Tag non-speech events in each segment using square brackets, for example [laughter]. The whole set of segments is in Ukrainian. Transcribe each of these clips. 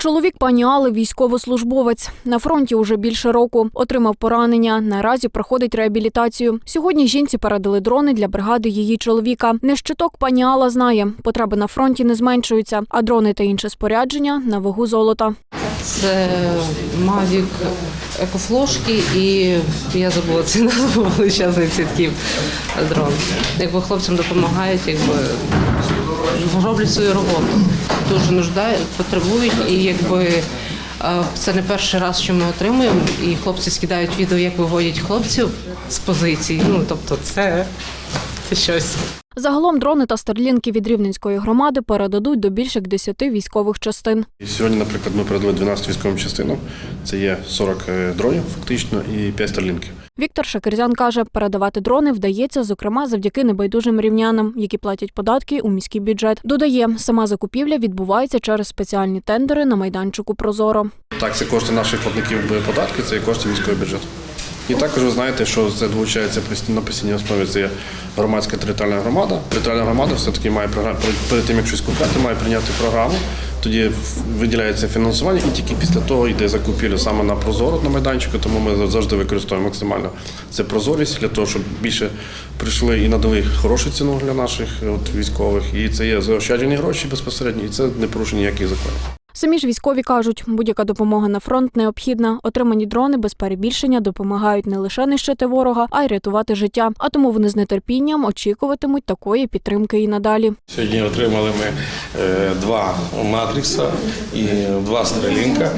Чоловік пані Али – військовослужбовець. На фронті уже більше року. Отримав поранення. Наразі проходить реабілітацію. Сьогодні жінці передали дрони для бригади її чоловіка. Не щиток пані Алла знає. Потреби на фронті не зменшуються, а дрони та інше спорядження на вагу золота. Це Mavic екофлошки і я забула цю назву [laughs] величезний цвітків дрон. Якби хлопцям допомагають, якби роблять свою роботу. Дуже нуждають, потребують, і якби е, це не перший раз, що ми отримуємо. І хлопці скидають відео, як виводять хлопців з позицій. Ну тобто, це, це щось. Загалом дрони та старлінки від Рівненської громади передадуть до більше як 10 військових частин. Сьогодні, наприклад, ми передали 12 військовим частинам. Це є 40 дронів, фактично, і 5 старлінків. Віктор Шакирзян каже, передавати дрони вдається, зокрема, завдяки небайдужим рівнянам, які платять податки у міський бюджет. Додає, сама закупівля відбувається через спеціальні тендери на майданчику Прозоро. Так, це кошти наших платників податки, це і кошти міського бюджету. І також ви знаєте, що це долучається на постійній основі. Це є громадська територіальна громада. Територіальна громада все-таки має програму перед тим, як щось купляти, має прийняти програму. Тоді виділяється фінансування, і тільки після того йде закупівля саме на прозоро на майданчику. Тому ми завжди використовуємо максимально це прозорість для того, щоб більше прийшли і надали хорошу ціну для наших от, військових. І це є заощаджені гроші безпосередньо, і це не порушення ніяких законів. Самі ж військові кажуть, будь-яка допомога на фронт необхідна. Отримані дрони без перебільшення допомагають не лише нищити ворога, а й рятувати життя. А тому вони з нетерпінням очікуватимуть такої підтримки і надалі. Сьогодні отримали ми е, два матрикса і два стрелінка.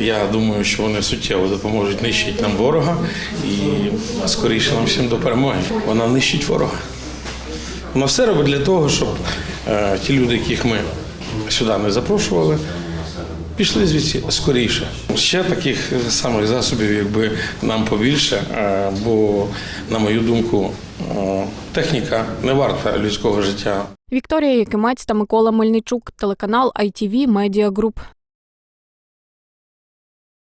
Я думаю, що вони суттєво допоможуть нищити нам ворога і скоріше нам всім до перемоги. Вона нищить ворога. Вона все робить для того, щоб е, ті люди, яких ми сюди не запрошували, пішли звідси скоріше. Ще таких самих засобів, якби нам побільше, е, бо, на мою думку, е, техніка не варта людського життя. Вікторія Якимець та Микола Мельничук, телеканал ITV Media Group.